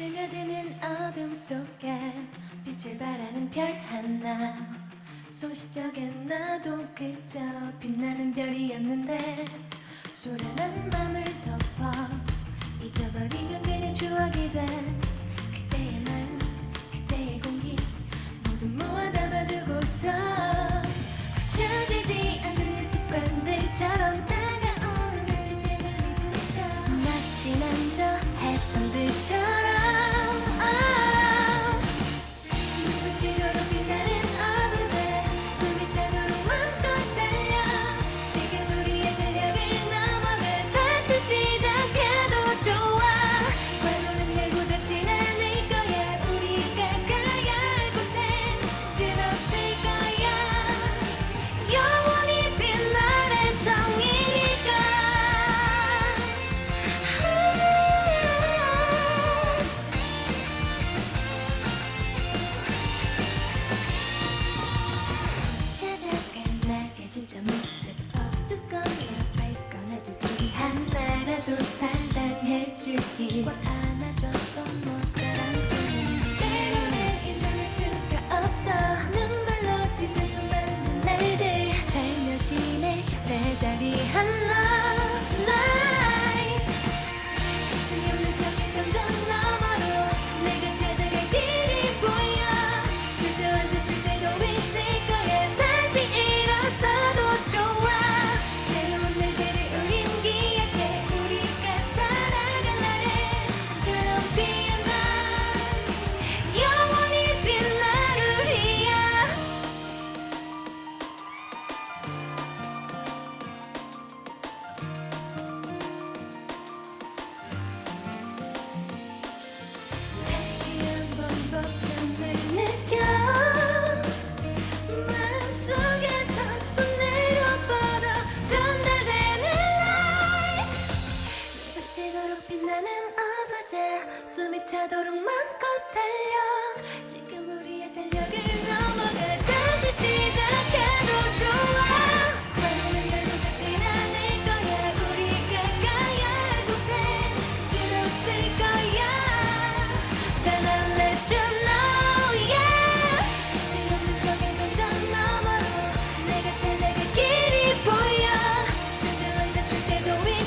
스며드는 어둠 속에 빛을 바라는 별 하나. 소시적엔 나도 그저 빛나는 별이었는데 소란한 맘을 덮어 여기 한나라도 사랑해주길 꽉 안아줬던 모자랑 때로는 인정할 수가 없어. 눈물로 지새수 많는 날들. 살며시 내 옆에 자리 한나. 숨이 차도록 마음껏 달려. 지금 우리의 달력을 넘어가 다시 시작해도 좋아. 관문을 열고 가진 않을 거야. 우리가 가야 할 곳에 끝은 없을 거야. 난 let you know 에선 좀 너머로 내가 찾아갈 길이 보여. 주저앉아 쉴 때도 위